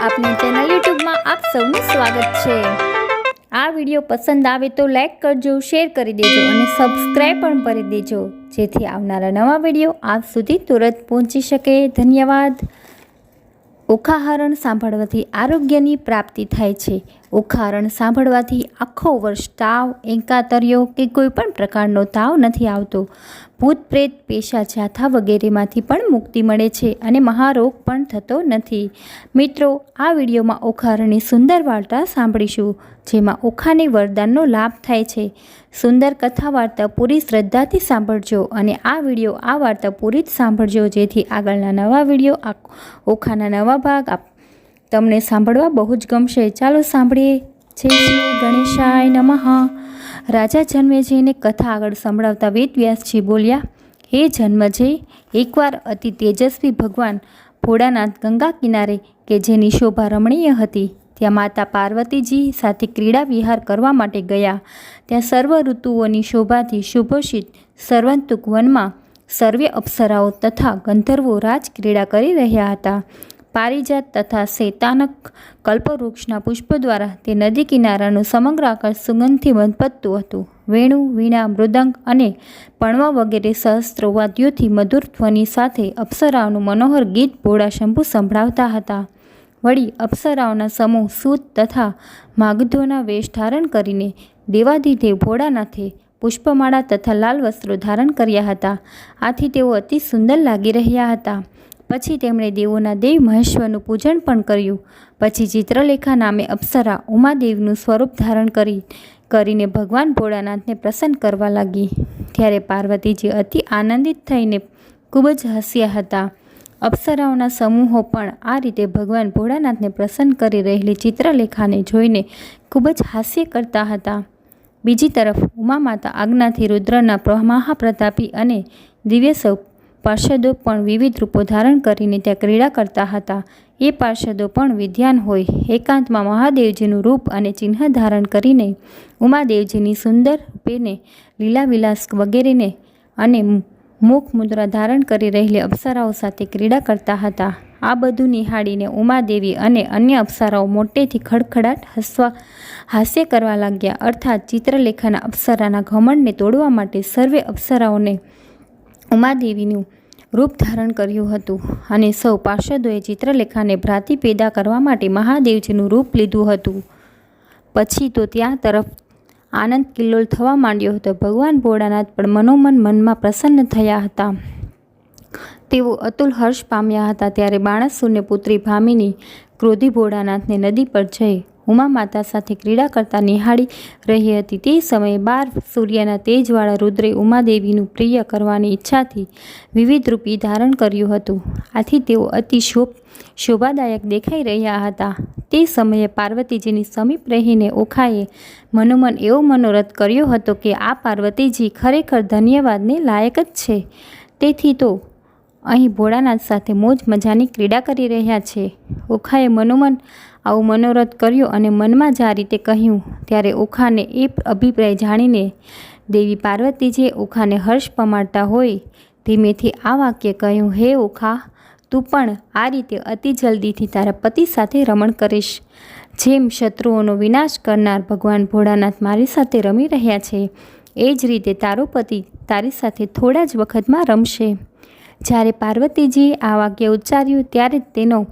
આપની ચેનલ યુટ્યુબમાં આપ સૌનું સ્વાગત છે. આ વીડિયો પસંદ આવે તો લાઈક કરજો, શેર કરી દેજો અને સબસ્ક્રાઈબ પણ કરી દેજો, જેથી આવનારા નવા વીડિયો આપ સુધી તુરંત પહોંચી શકે. ધન્યવાદ. ઓખાહરણ સાંભળવાથી આરોગ્યની પ્રાપ્તિ થાય છે. ઓખાહરણ સાંભળવાથી આખો વર્ષ તાવ એકાતર્યો કે કોઈ પણ પ્રકારનો તાવ નથી આવતો. ભૂત પ્રેત પેશા જાથા વગેરેમાંથી પણ મુક્તિ મળે છે અને મહારોગ પણ થતો નથી. મિત્રો, આ વિડીયોમાં ઓખારણની સુંદર વાર્તા સાંભળીશું, જેમાં ઓખાને વરદાનનો લાભ થાય છે. સુંદર કથા વાર્તા પૂરી શ્રદ્ધાથી સાંભળજો અને આ વીડિયો, આ વાર્તા પૂરી જ સાંભળજો, જેથી આગળના નવા વીડિયો ઓખાના નવા ભાગ આપ તમને સાંભળવા બહુ જ ગમશે. ચાલો સાંભળીએ. જય શ્રી ગણેશાય નમઃ. રાજા જન્મેજયને કથા આગળ સંભળાવતા વેદ વ્યાસજી બોલ્યા, હે જન્મજય એકવાર અતિ તેજસ્વી ભગવાન ભોળાનાથ ગંગા કિનારે કે જેની શોભા રમણીય હતી, ત્યાં માતા પાર્વતીજી સાથે ક્રીડા વિહાર કરવા માટે ગયા. ત્યાં સર્વ ઋતુઓની શોભાથી શુભોષિત સર્વંતુક વનમાં સર્વે અપ્સરાઓ તથા ગંધર્વો રાજ ક્રીડા કરી રહ્યા હતા. પારિજાત તથા શેતાનક કલ્પવૃક્ષના પુષ્પ દ્વારા તે નદી કિનારાનું સમગ્ર આકાશ સુગંધથી બંધપતું હતું. વેણુ, વીણા, મૃદંગ અને પણવા વગેરે સહસ્ત્ર વાદ્યોથી મધુર ધ્વનિ સાથે અપ્સરાઓનું મનોહર ગીત ભોળા શંભુ સંભળાવતા હતા. વળી અપ્સરાઓના સમૂહ સૂત તથા માગધોના વેશ ધારણ કરીને દેવાધિદેવ ભોળાનાથે પુષ્પમાળા તથા લાલ વસ્ત્રો ધારણ કર્યા હતા. આથી તેઓ અતિ સુંદર લાગી રહ્યા હતા. પછી તેમણે દેવોના દેવ મહેશ્વરનું પૂજન પણ કર્યું. પછી ચિત્રલેખા નામે અપ્સરા ઉમાદેવનું સ્વરૂપ ધારણ કરી, કરીને ભગવાન ભોળાનાથને પ્રસન્ન કરવા લાગી. ત્યારે પાર્વતીજી અતિ આનંદિત થઈને ખૂબ જ હસ્યા હતા. અપ્સરાઓના સમૂહો પણ આ રીતે ભગવાન ભોળાનાથને પ્રસન્ન કરી રહેલી ચિત્રલેખાને જોઈને ખૂબ જ હાસ્ય કરતા હતા. બીજી તરફ ઉમા માતા આજ્ઞાથી રુદ્રના મહાપ્રતાપી અને દિવ્ય પાર્ષદો પણ વિવિધ રૂપો ધારણ કરીને ત્યાં ક્રીડા કરતા હતા. એ પાર્ષદો પણ વિદ્યાન હોય. એકાંતમાં મહાદેવજીનું રૂપ અને ચિહ્ન ધારણ કરીને ઉમાદેવજીની સુંદર રૂપેને લીલા વિલાસ વગેરેને અને મુખ મુદ્રા ધારણ કરી રહેલી અપ્સરાઓ સાથે ક્રીડા કરતા હતા. આ બધું નિહાળીને ઉમાદેવી અને અન્ય અપ્સરાઓ મોટેથી ખડખડાટ હસવા હાસ્ય કરવા લાગ્યા. અર્થાત ચિત્રલેખાના અપ્સરાના ઘમંડને તોડવા માટે સર્વે અપ્સરાઓને ઉમાદેવીનું રૂપ ધારણ કર્યું હતું અને સૌ પાર્ષદોએ ચિત્રલેખાને ભ્રાતિ પેદા કરવા માટે મહાદેવજીનું રૂપ લીધું હતું. પછી તો ત્યાં તરફ આનંદ કિલ્લોલ થવા માંડ્યો હતો. ભગવાન ભોળાનાથ પણ મનોમન મનમાં પ્રસન્ન થયા હતા. તેઓ અતુલ હર્ષ પામ્યા હતા ત્યારે બાણસુરને પુત્રી ભામિની ક્રોધી ભોળાનાથને નદી પર જઈ ઉમા માતા સાથે ક્રીડા કરતા નિહાળી રહી હતી. તે સમયે બાર સૂર્યના તેજવાળા રુદ્રે ઉમાદેવીનું પ્રિય કરવાની ઈચ્છાથી વિવિધ રૂપી ધારણ કર્યું હતું. આથી તેઓ અતિ શોભ, શોભાદાયક દેખાઈ રહ્યા હતા. તે સમયે પાર્વતીજીની સમીપ રહીને ઓખાએ મનોમન એવો મનોરથ કર્યો હતો કે આ પાર્વતીજી ખરેખર ધન્યવાદને લાયક જ છે. તેથી તો અહીં ભોળાનાથ સાથે મોજ મજાની ક્રીડા કરી રહ્યા છે. ઓખાએ મનોમન આવું મનોરથ કર્યો અને મનમાં જ આ રીતે કહ્યું, ત્યારે ઓખાને એ અભિપ્રાય જાણીને દેવી પાર્વતીજીએ ઓખાને હર્ષ પમાડતા હોય. ધીમેથી આ વાક્ય કહ્યું, હે ઓખા, તું પણ આ રીતે અતિ જલ્દીથી તારા પતિ સાથે રમણ કરીશ. જેમ શત્રુઓનો વિનાશ કરનાર ભગવાન ભોળાનાથ મારી સાથે રમી રહ્યા છે, એ જ રીતે તારો પતિ તારી સાથે થોડા જ વખતમાં રમશે. જ્યારે પાર્વતીજીએ આ વાક્ય ઉચ્ચાર્યું ત્યારે તેનો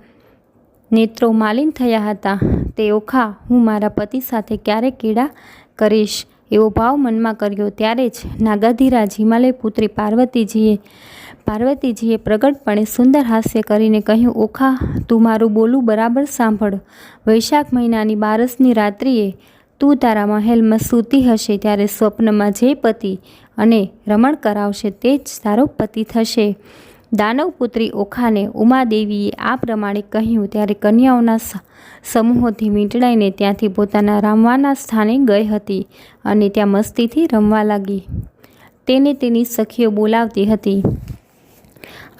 નેત્રો માલિન થયા હતા. તે ઓખા, હું મારા પતિ સાથે ક્યારે કીડા કરીશ એવો ભાવ મનમાં કર્યો. ત્યારે જ નાગાધીરાજ હિમાલય પુત્રી પાર્વતીજીએ પાર્વતીજીએ પ્રગટપણે સુંદર હાસ્ય કરીને કહ્યું, ઓખા, તું મારું બોલું બરાબર સાંભળ. વૈશાખ મહિનાની બારસની રાત્રિએ તું તારા મહેલમાં સૂતી હશે ત્યારે સ્વપ્નમાં જે પતિ અને રમણ કરાવશે તે જ તારો પતિ થશે. દાનવપુત્રી ઓખાને ઉમાદેવીએ આ પ્રમાણે કહ્યું ત્યારે કન્યાઓના સમૂહોથી મીંટળાઈને ત્યાંથી પોતાના રમવાના સ્થાને ગઈ હતી અને ત્યાં મસ્તીથી રમવા લાગી. તેને તેની સખીઓ બોલાવતી હતી.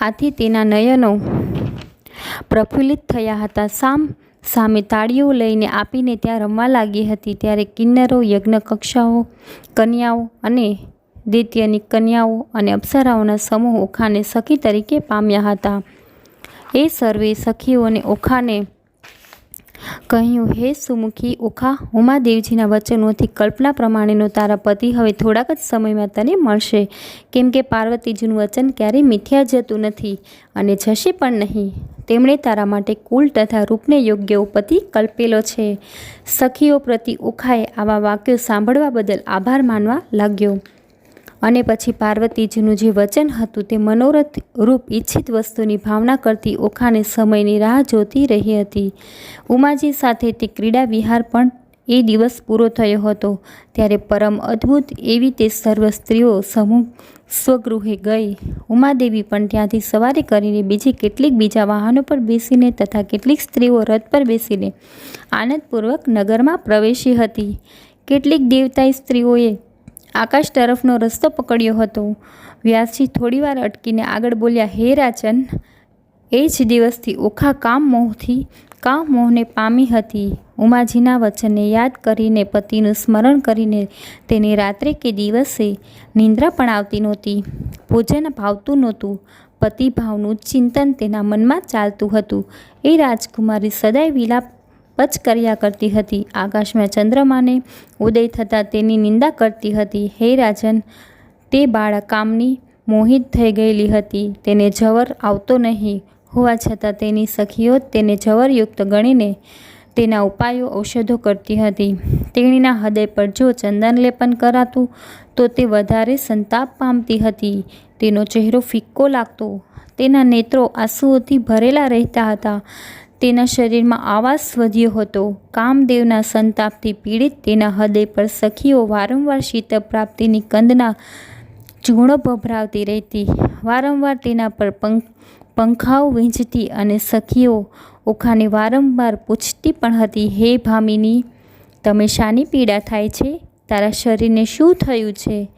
આથી તેના નયનો પ્રફુલ્લિત થયા હતા. સામ સામે તાળીઓ લઈને આપીને ત્યાં રમવા લાગી હતી ત્યારે કિન્નરો યજ્ઞ કક્ષાઓ કન્યાઓ અને દૈત્યની કન્યાઓ અને અપ્સરાઓના સમૂહ ઓખાને સખી તરીકે પામ્યા હતા. એ સર્વે સખીઓને ઓખાને કહ્યું, હે સુમુખી, ઓખા ઉમાદેવજીના વચનોથી કલ્પના પ્રમાણેનો તારા પતિ હવે થોડાક જ સમયમાં તને મળશે. કેમ કે પાર્વતીજીનું વચન ક્યારેય મિથ્યા જતું નથી અને જશે પણ નહીં. તેમણે તારા માટે કુલ તથા રૂપને યોગ્ય પતિ કલ્પેલો છે. સખીઓ પ્રતિ ઓખાએ આવા વાક્યો સાંભળવા બદલ આભાર માનવા લાગ્યો. અને પછી પાર્વતીજીનું જે વચન હતું તે મનોરથ રૂપ ઈચ્છિત વસ્તુની ભાવના કરતી ઓખાને સમયની રાહ જોતી રહી હતી. ઉમાજી સાથે તે ક્રીડા વિહાર પણ એ દિવસ પૂરો થયો હતો, ત્યારે પરમ અદ્ભુત એવી તે સર્વ સ્ત્રીઓ સમૂહ સ્વગૃહે ગઈ. ઉમાદેવી પણ ત્યાંથી સવારી કરીને બીજી કેટલીક બીજા વાહનો પર બેસીને તથા કેટલીક સ્ત્રીઓ રથ પર બેસીને આનંદપૂર્વક નગરમાં પ્રવેશી હતી. કેટલીક દેવતાઈ સ્ત્રીઓએ આકાશ તરફનો રસ્તો પકડ્યો હતો. વ્યાસજી થોડીવાર અટકીને આગળ બોલ્યા, હે રાજન, એ જ દિવસથી ઓખા કામ મોહથી, કામ મોહને પામી હતી. ઉમાજીના વચનને યાદ કરીને, પતિનું સ્મરણ કરીને તેને રાત્રે કે દિવસે નિંદ્રા પણ આવતી નહોતી. ભોજન ભાવતું નહોતું. પતિભાવનું ચિંતન તેના મનમાં ચાલતું હતું. એ રાજકુમારી સદાય વિલાપ કર્યા કરતી હતી. આકાશમાં ચંદ્રમાને ઉદય થતાં તેની નિંદા કરતી હતી. હે રાજન, તે બાળક કામની મોહિત થઈ ગયેલી હતી. તેને જવર આવતો નહીં. હોવા છતાં તેની સખીઓ તેને જવરયુક્ત ગણીને તેના ઉપાયો ઔષધો કરતી હતી. તેણીના હૃદય પર જો ચંદન લેપન કરાતું, તો તે વધારે સંતાપ પામતી હતી. તેનો ચહેરો ફિક્કો લાગતો. તેના નેત્રો આંસુઓથી ભરેલા રહેતા હતા. તેના શરીરમાં આવાસ વધ્યો હતો. કામદેવના સંતાપથી પીડિત તેના હૃદય પર સખીઓ વારંવાર શીતળ પ્રાપ્તિની કંદના ઝૂણો ભભરાવતી રહેતી. વારંવાર તેના પર પંખ પંખાઓ વીંઝતી અને સખીઓ ઓખાને વારંવાર પૂછતી પણ હતી, હે ભામિની, તમે શાની પીડા થાય છે? તારા શરીરને શું થયું છે?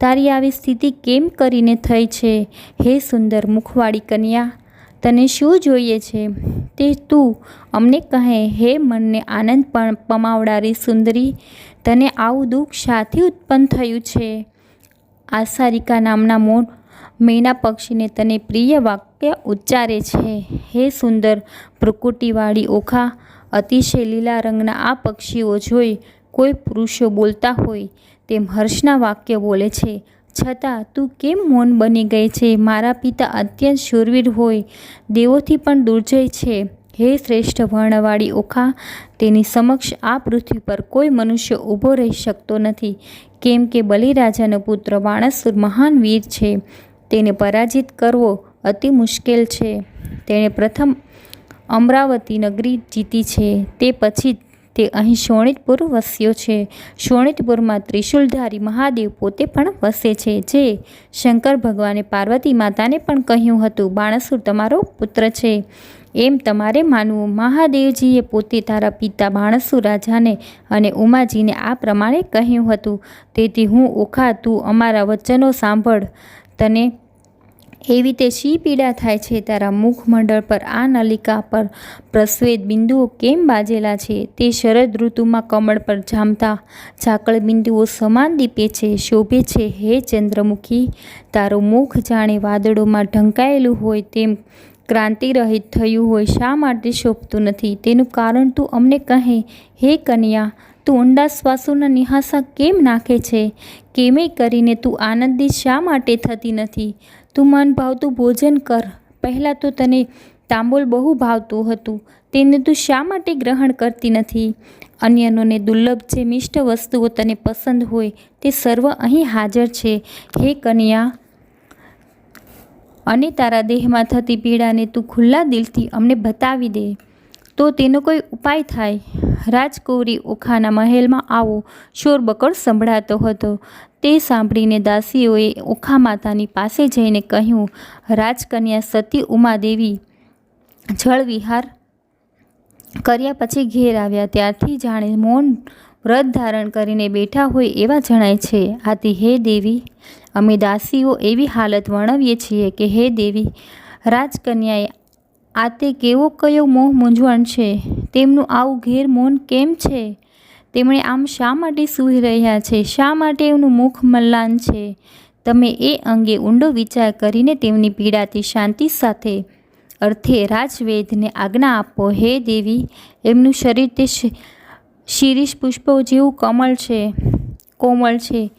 તારી આવી સ્થિતિ કેમ કરીને થઈ છે? હે સુંદર મુખવાળી કન્યા તને શું જોઈએ છે? તે તું અમને કહે, હે મનને આનંદ પણ પમાવડારી સુંદરી, તને આવું દુઃખ શાથી ઉત્પન્ન થયું છે? આસારિકા નામના મોર મેના પક્ષીને તને પ્રિય વાક્ય ઉચ્ચારે છે. હે સુંદર પ્રકૃતિવાળી ઓખા, અતિશય લીલા રંગના આ પક્ષીઓ જોઈ કોઈ પુરુષો બોલતા હોય તેમ હર્ષના વાક્ય બોલે છે. છતાં તું કેમ મૌન બની ગઈ છે? મારા પિતા અત્યંત શૂરવીર હોય, દેવોથી પણ દુર્જય છે. હે શ્રેષ્ઠ વર્ણવાળી ઓખા, તેની સમક્ષ આ પૃથ્વી પર કોઈ મનુષ્ય ઊભો રહી શકતો નથી. કેમ કે બલિરાજાનો પુત્ર વાણસુર મહાન વીર છે. તેને પરાજિત કરવો અતિ મુશ્કેલ છે. તેણે પ્રથમ અમરાવતી નગરી જીતી છે. તે પછી તે અહીં શોણિતપુર વસ્યો છે. શોણિતપુરમાં ત્રિશુલધારી મહાદેવ પોતે પણ વસે છે, જે શંકર ભગવાને પાર્વતી માતાને પણ કહ્યું હતું, બાણસુર તમારો પુત્ર છે. એમ તમારે માનવું. મહાદેવજીએ પોતે તારા પિતા બાણસુર રાજાને અને ઉમાજીને આ પ્રમાણે કહ્યું હતું. તેથી હું ઓખા તું અમારા વચનો સાંભળ. તને એવી તે શી પીડા થાય છે તારા મુખમંડળ પર? આ નલિકા પર પ્રસ્વેદ બિંદુઓ કેમ બાજેલા છે? તે શરદ ઋતુમાં કમળ પર જામતા ઝાકળ બિંદુઓ સમાન દીપે છે, શોભે છે. હે ચંદ્રમુખી, તારું મુખ જાણે વાદળોમાં ઢંકાયેલું હોય તેમ ક્રાંતિ રહિત થયું હોય, શા માટે શોભતું નથી? તેનું કારણ તું અમને કહે. હે કન્યા તું ઊંડા શ્વાસોના નિહાસા કેમ નાખે છે? કેમે કરીને તું આનંદિત શા માટે થતી નથી? તું મન ભાવતું ભોજન કર. પહેલાં તો તને તાંબોલ બહુ ભાવતું હતું. તેને તું શા માટે ગ્રહણ કરતી નથી? અન્યનોને દુર્લભ જે મિષ્ટ વસ્તુઓ તને પસંદ હોય તે સર્વ અહીં હાજર છે. હે કન્યા! અને તારા દેહમાં થતી પીડાને તું ખુલ્લા દિલથી અમને બતાવી દે. તો તેનો કોઈ ઉપાય થાય? રાજકુંવરી ઓખાના મહેલમાં આવો શોરબકોર સંભળાતો હતો. તે સાંભળીને દાસીઓએ ઓખા માતાની પાસે જઈને કહ્યું, રાજકન્યા સતી ઉમાદેવી, જળ વિહાર કર્યા પછી ઘેર આવ્યા. ત્યારથી જાણે મૌન વ્રત ધારણ કરીને બેઠા હોય એવા જણાય છે. આથી હે દેવી, અમે દાસીઓ એવી હાલત વર્ણવીએ છીએ કે હે દેવી, રાજકન્યાએ આ તે કેવો કયો મોહ મૂંઝવણ છે? તેમનું આવું ઘેર મૌન કેમ છે? તેમણે આમ શા માટે સૂઈ રહ્યા છે? શા માટે એમનું મુખ મલ્લાન છે? તમે એ અંગે ઊંડો વિચાર કરીને તેમની પીડાથી શાંતિ સાથે અર્થે રાજવેદને આજ્ઞા આપો, હે દેવી, એમનું શરીર તે શિરીષ પુષ્પો જેવું કમળ છે, કોમળ છે.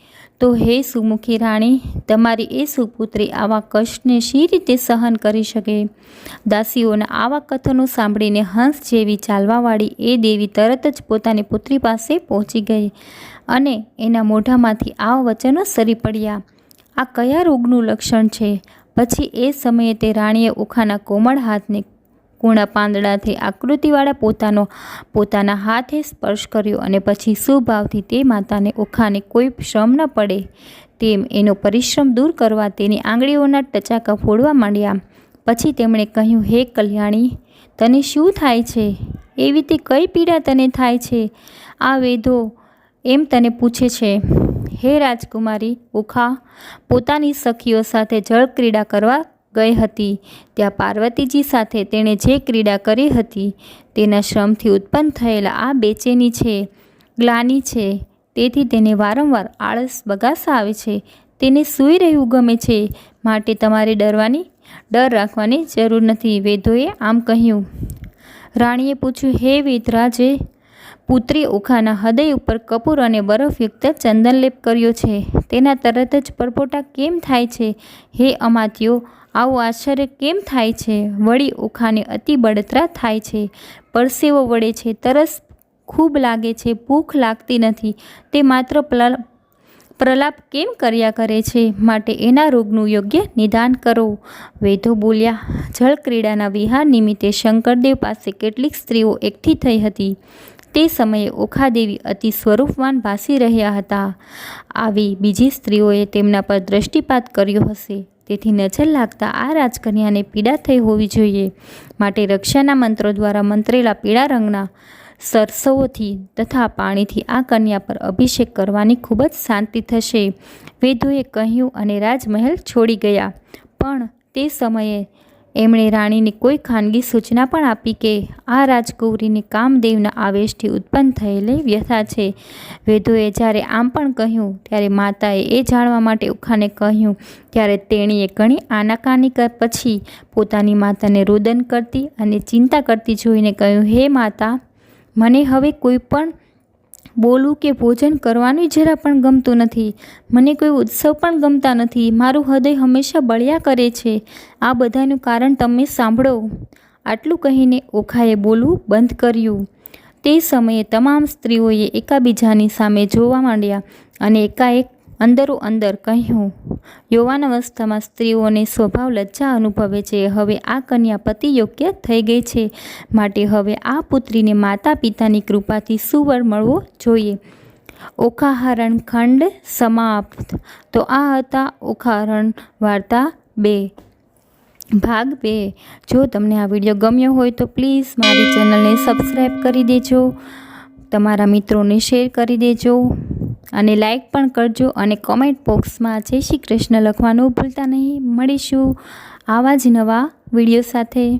તો હે સુમુખી રાણી, તમારી એ સુપુત્રી આવા કષ્ટને શી રીતે સહન કરી શકે? દાસીઓના આવા કથનો સાંભળીને હંસ જેવી ચાલવાવાળી એ દેવી તરત જ પોતાની પુત્રી પાસે પહોંચી ગઈ અને એના મોઢામાંથી આવા વચનો સરી પડ્યા. આ કયા રોગનું લક્ષણ છે? પછી એ સમયે તે રાણીએ ઉખાના કોમળ હાથને કૂણા પાંદડાથી આકૃતિવાળા પોતાનો પોતાના હાથે સ્પર્શ કર્યો અને પછી સુભાવથી તે માતાને ઓખાને કોઈ શ્રમ ન પડે તેમ એનો પરિશ્રમ દૂર કરવા તેની આંગળીઓના ટચાકા ફોડવા માંડ્યા. પછી તેમણે કહ્યું, હે કલ્યાણી, તને શું થાય છે? એવી તે કઈ પીડા તને થાય છે? આ વેદો એમ તને પૂછે છે, હે રાજકુમારી, ઉખા, પોતાની સખીઓ સાથે જળ ક્રીડા કરવા ગઈ હતી. ત્યાં પાર્વતીજી સાથે તેણે જે ક્રીડા કરી હતી, તેના શ્રમથી ઉત્પન્ન થયેલા આ બેચેની છે, ગ્લાની છે. તેથી તેને વારંવાર આળસ બગાસા આવે છે. તેને સૂઈ રહેવું ગમે છે. માટે તમારે ડરવાની ડર રાખવાની જરૂર નથી. વેદોએ આમ કહ્યું. રાણીએ પૂછ્યું, હે વેદરાજે પુત્રી ઓખાના હૃદય ઉપર કપૂર અને બરફયુક્ત ચંદનલેપ કર્યો છે. તેના તરત જ પરપોટા કેમ થાય છે? હે અમાત્યો આવું આશ્ચર્ય કેમ થાય છે? વળી ઓખાને અતિ બળતરા થાય છે. પરસેવો વળે છે, તરસ ખૂબ લાગે છે, ભૂખ લાગતી નથી. તે માત્ર પ્રલાપ કેમ કર્યા કરે છે? માટે એના રોગનું યોગ્ય નિદાન કરો. વેદો બોલ્યા, જળક્રીડાના વિહાર નિમિત્તે શંકરદેવ પાસે કેટલીક સ્ત્રીઓ એકઠી થઈ હતી. તે સમયે ઓખાદેવી અતિ સ્વરૂપવાન ભાસી રહ્યા હતા. આવી બીજી સ્ત્રીઓએ તેમના પર દ્રષ્ટિપાત કર્યો હશે. તેથી નજર લાગતા આ રાજકન્યાને પીડા થઈ હોવી જોઈએ. માટે રક્ષાના મંત્રો દ્વારા મંત્રેલા પીળા રંગના સરસવોથી તથા પાણીથી આ કન્યા પર અભિષેક કરવાની ખૂબ જ શાંતિ થશે. વેદોએ કહ્યું અને રાજમહેલ છોડી ગયા. પણ તે સમયે એમણે રાણીને કોઈ ખાનગી સૂચના પણ આપી કે આ રાજકુંવરીને કામદેવના આવેશથી ઉત્પન્ન થયેલી વ્યથા છે. વેદોએ જ્યારે આમ પણ કહ્યું, ત્યારે માતાએ એ જાણવા માટે ઉખાને કહ્યું, ત્યારે તેણીએ ઘણી આનાકાની પછી પોતાની માતાને રોદન કરતી અને ચિંતા કરતી જોઈને કહ્યું, હે માતા, મને હવે કોઈ પણ બોલવું કે ભોજન કરવાનું જરા પણ ગમતું નથી. મને કોઈ ઉત્સવ પણ ગમતા નથી. મારું હૃદય હંમેશા બળ્યા કરે છે. આ બધાનું કારણ તમે સાંભળો. આટલું કહીને ઓખાએ બોલવું બંધ કર્યું. તે સમયે તમામ સ્ત્રીઓએ એકાબીજાની સામે જોવા માંડ્યા અને એકાએક અંદરો અંદર કહ્યું, યુવાન અવસ્થામાં સ્ત્રીઓને સ્વભાવ લજ્જા અનુભવે છે. હવે આ કન્યા પતિ યોગ્ય થઈ ગઈ છે. માટે હવે આ પુત્રીને માતા પિતાની કૃપાથી સુવર મળવો જોઈએ. ઓખાહરણ ખંડ સમાપ્ત. તો આ હતા ઓખાહરણ વાર્તા બે. ભાગ બે. જો તમને આ વીડિયો ગમ્યો હોય તો પ્લીઝ મારી ચેનલને સબસ્ક્રાઈબ કરી દેજો. તમારા મિત્રોને શેર કરી દેજો. અને લાઇક પણ કરજો અને કોમેન્ટ બોક્સમાં જય શ્રી કૃષ્ણ લખવાનું ભૂલતા નહીં. મળીશું આવા જ નવા વીડિયો સાથે.